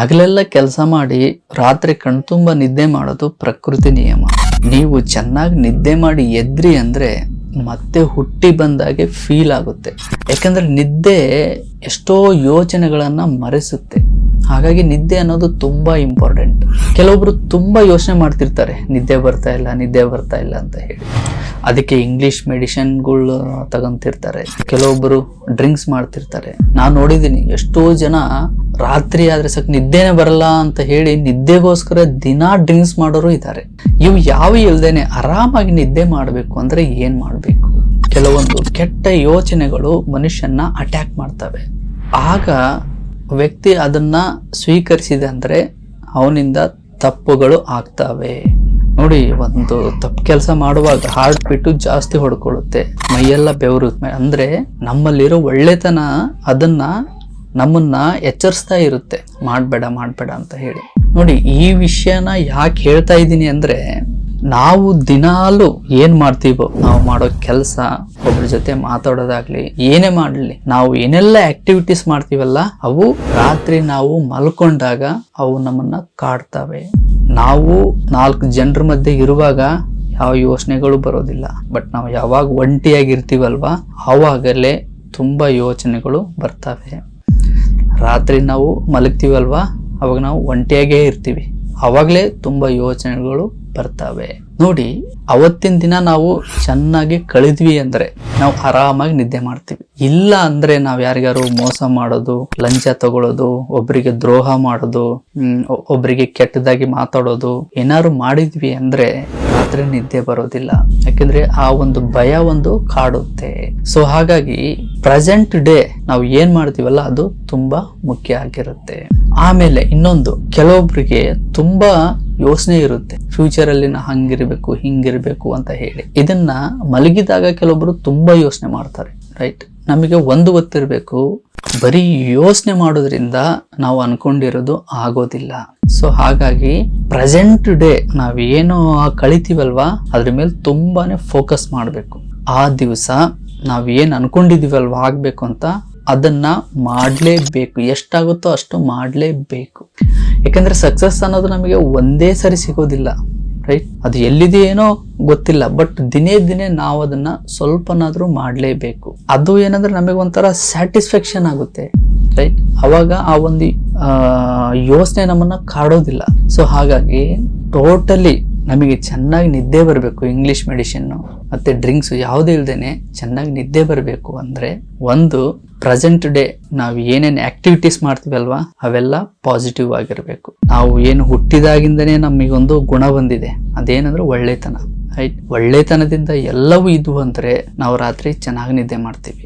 ಹಗಲೆಲ್ಲ ಕೆಲಸ ಮಾಡಿ ರಾತ್ರಿ ಕಣ್ತುಂಬ ನಿದ್ದೆ ಮಾಡೋದು ಪ್ರಕೃತಿ ನಿಯಮ. ನೀವು ಚೆನ್ನಾಗಿ ನಿದ್ದೆ ಮಾಡಿ ಎದ್ರಿ ಅಂದ್ರೆ ಮತ್ತೆ ಹುಟ್ಟಿ ಬಂದಾಗೆ ಫೀಲ್ ಆಗುತ್ತೆ. ಯಾಕಂದ್ರೆ ನಿದ್ದೆ ಎಷ್ಟೋ ಯೋಚನೆಗಳನ್ನ ಮರೆಸುತ್ತೆ. ಹಾಗಾಗಿ ನಿದ್ದೆ ಅನ್ನೋದು ತುಂಬಾ ಇಂಪಾರ್ಟೆಂಟ್ ಕೆಲವೊಬ್ರು ತುಂಬಾ ಯೋಚನೆ ಮಾಡ್ತಿರ್ತಾರೆ, ನಿದ್ದೆ ಬರ್ತಾ ಇಲ್ಲ, ನಿದ್ದೆ ಬರ್ತಾ ಇಲ್ಲ ಅಂತ ಹೇಳಿ. ಅದಕ್ಕೆ ಇಂಗ್ಲಿಷ್ ಮೆಡಿಷನ್ಗಳು ತಗೊಂತಿರ್ತಾರೆ. ಕೆಲವೊಬ್ಬರು ಡ್ರಿಂಕ್ಸ್ ಮಾಡ್ತಿರ್ತಾರೆ. ನಾನು ನೋಡಿದ್ದೀನಿ ಎಷ್ಟೋ ಜನ ರಾತ್ರಿ ಆದ್ರೆ ಸಾಕು ನಿದ್ದೆನೆ ಬರಲ್ಲ ಅಂತ ಹೇಳಿ ನಿದ್ದೆಗೋಸ್ಕರ ದಿನಾ ಡ್ರಿಂಕ್ಸ್ ಮಾಡೋರು ಇದ್ದಾರೆ ಇವು ಯಾವ ಇಲ್ದೇನೆ ಆರಾಮಾಗಿ ನಿದ್ದೆ ಮಾಡಬೇಕು ಅಂದ್ರೆ ಏನ್ ಮಾಡಬೇಕು? ಕೆಲವೊಂದು ಕೆಟ್ಟ ಯೋಚನೆಗಳು ಮನುಷ್ಯನ ಅಟ್ಯಾಕ್ ಮಾಡ್ತವೆ. ಆಗ ವ್ಯಕ್ತಿ ಅದನ್ನ ಸ್ವೀಕರಿಸಿದೆ ಅಂದ್ರೆ ಅವನಿಂದ ತಪ್ಪುಗಳು ಆಗ್ತವೆ. ನೋಡಿ, ಒಂದು ತಪ್ಪು ಕೆಲಸ ಮಾಡುವಾಗ ಹಾರ್ಟ್ ಬಿಟ್ಟು ಜಾಸ್ತಿ ಹೊಡ್ಕೊಳ್ಳುತ್ತೆ. ಮೈಯೆಲ್ಲ ಬೆವರು ಅಂದ್ರೆ ನಮ್ಮಲ್ಲಿರೋ ಒಳ್ಳೆತನ ಅದನ್ನ ನಮ್ಮನ್ನ ಎಚ್ಚರಿಸ್ತಾ ಇರುತ್ತೆ. ಮಾಡಬೇಡ ಮಾಡಬೇಡ ಅಂತ ಹೇಳಿ. ನೋಡಿ, ಈ ವಿಷಯನ ಯಾಕೆ ಹೇಳ್ತಾ ಇದ್ದೀನಿ ಅಂದ್ರೆ, ನಾವು ದಿನಾಲು ಏನು ಮಾಡ್ತೀವೋ, ನಾವು ಮಾಡೋ ಕೆಲಸ ಒಬ್ಬರ ಜೊತೆ ಮಾತಾಡೋದಾಗ್ಲಿ, ಏನೇ ಮಾಡಲಿ, ನಾವು ಏನೆಲ್ಲ ಆಕ್ಟಿವಿಟೀಸ್ ಮಾಡ್ತೀವಲ್ಲ, ಅವು ರಾತ್ರಿ ನಾವು ಮಲ್ಕೊಂಡಾಗ ಅವು ನಮ್ಮನ್ನ ಕಾಡ್ತವೆ. ನಾವು ನಾಲ್ಕು ಜನರ ಮಧ್ಯೆ ಇರುವಾಗ ಯಾವ ಯೋಚನೆಗಳು ಬರೋದಿಲ್ಲ. ಬಟ್ ನಾವು ಯಾವಾಗ ಒಂಟಿಯಾಗಿರ್ತೀವಲ್ವಾ, ಆವಾಗಲೇ ತುಂಬಾ ಯೋಚನೆಗಳು ಬರ್ತವೆ. ರಾತ್ರಿ ನಾವು ಮಲಗ್ತೀವಲ್ವಾ? ಅವಾಗ ನಾವು ಒಂಟಿಯಾಗೇ ಇರ್ತೀವಿ. ಅವಾಗಲೇ ತುಂಬ ಯೋಚನೆಗಳು ಬರ್ತವೆ. ನೋಡಿ, ಅವತ್ತಿನ ದಿನ ನಾವು ಚೆನ್ನಾಗಿ ಕಳೆದ್ವಿ ಅಂದ್ರೆ ನಾವು ಆರಾಮಾಗಿ ನಿದ್ದೆ ಮಾಡ್ತೀವಿ. ಇಲ್ಲ ಅಂದ್ರೆ ನಾವು ಯಾರಿಗಾರು ಮೋಸ ಮಾಡೋದು, ಲಂಚ ತಗೊಳ್ಳೋದು ಒಬ್ಬರಿಗೆ ದ್ರೋಹ ಮಾಡೋದು ಒಬ್ಬರಿಗೆ ಕೆಟ್ಟದಾಗಿ ಮಾತಾಡೋದು ಏನಾದ್ರು ಮಾಡಿದ್ವಿ ಅಂದ್ರೆ ರಾತ್ರಿ ನಿದ್ದೆ ಬರೋದಿಲ್ಲ. ಯಾಕೆಂದ್ರೆ ಆ ಒಂದು ಭಯ ಒಂದು ಕಾಡುತ್ತೆ. ಸೊ ಹಾಗಾಗಿ ಪ್ರೆಸೆಂಟ್ ಡೇ ನಾವು ಏನ್ ಮಾಡ್ತೀವಲ್ಲ, ಅದು ತುಂಬಾ ಮುಖ್ಯ ಆಗಿರುತ್ತೆ. ಆಮೇಲೆ ಇನ್ನೊಂದು ಕೆಲವೊಬ್ಬರಿಗೆ ತುಂಬಾ ಯೋಚನೆ ಇರುತ್ತೆ. ಫ್ಯೂಚರ್ ಅಲ್ಲಿ ನಾ ಹಂಗಿರ್ಬೇಕು, ಹಿಂಗಿರ್ಬೇಕು ಅಂತ ಹೇಳಿ. ಇದನ್ನ ಮಲಗಿದಾಗ ಕೆಲವೊಬ್ರು ತುಂಬಾ ಯೋಚನೆ ಮಾಡ್ತಾರೆ ರೈಟ್ ನಮಗೆ ಒಂದು ಗೊತ್ತಿರಬೇಕು. ಬರೀ ಯೋಚನೆ ಮಾಡೋದ್ರಿಂದ ನಾವು ಅನ್ಕೊಂಡಿರೋದು ಆಗೋದಿಲ್ಲ. ಸೊ ಹಾಗಾಗಿ ಪ್ರೆಸೆಂಟ್ ಡೇ ನಾವೇನು ಕಳಿತೀವಲ್ವಾ? ಅದ್ರ ಮೇಲೆ ತುಂಬಾನೇ ಫೋಕಸ್ ಮಾಡಬೇಕು. ಆ ದಿವಸ ನಾವು ಏನು ಅನ್ಕೊಂಡಿದೀವಲ್ವಾ ಆಗಬೇಕು ಅಂತ ಅದನ್ನ ಮಾಡಲೇಬೇಕು. ಎಷ್ಟಾಗುತ್ತೋ ಅಷ್ಟು ಮಾಡಲೇಬೇಕು. ಯಾಕಂದ್ರೆ ಸಕ್ಸಸ್ ಅನ್ನೋದು ನಮಗೆ ಒಂದೇ ಸರಿ ಸಿಗೋದಿಲ್ಲ. ರೈಟ್ ಅದು ಎಲ್ಲಿದೆ ಏನೋ ಗೊತ್ತಿಲ್ಲ. ಬಟ್ ದಿನೇ ದಿನೇ ನಾವು ಅದನ್ನ ಸ್ವಲ್ಪನಾದ್ರೂ ಮಾಡಲೇಬೇಕು. ಅದು ಏನಂದ್ರೆ ನಮಗೆ ಒಂಥರ ಸ್ಯಾಟಿಸ್ಫ್ಯಾಕ್ಷನ್ ಆಗುತ್ತೆ. ರೈಟ್ ಅವಾಗ ಆ ಒಂದು ಯೋಚನೆ ನಮ್ಮನ್ನ ಕಾಡೋದಿಲ್ಲ. ಸೊ ಹಾಗಾಗಿ ಟೋಟಲಿ ನಮಗೆ ಚೆನ್ನಾಗಿ ನಿದ್ದೆ ಬರಬೇಕು ಇಂಗ್ಲಿಷ್ ಮೆಡಿಸಿನ್ನು ಮತ್ತೆ ಡ್ರಿಂಕ್ಸ್ ಯಾವುದೇ ಇಲ್ಲದೇನೆ ಚೆನ್ನಾಗಿ ನಿದ್ದೆ ಬರಬೇಕು ಅಂದರೆ ಒಂದು ಪ್ರೆಸೆಂಟ್ ಡೇ ನಾವು ಏನೇನು ಆಕ್ಟಿವಿಟೀಸ್ ಮಾಡ್ತೀವಲ್ವಾ ಅವೆಲ್ಲ ಪಾಸಿಟಿವ್ ಆಗಿರಬೇಕು. ನಾವು ಏನು ಹುಟ್ಟಿದಾಗಿಂದನೇ ನಮಗೊಂದು ಗುಣ ಬಂದಿದೆ. ಅದೇನಂದ್ರೆ ಒಳ್ಳೆತನ. ಒಳ್ಳೆತನದಿಂದ ಎಲ್ಲವೂ ಇದ್ವು ಅಂದ್ರೆ ನಾವು ರಾತ್ರಿ ಚೆನ್ನಾಗಿ ನಿದ್ದೆ ಮಾಡ್ತೀವಿ.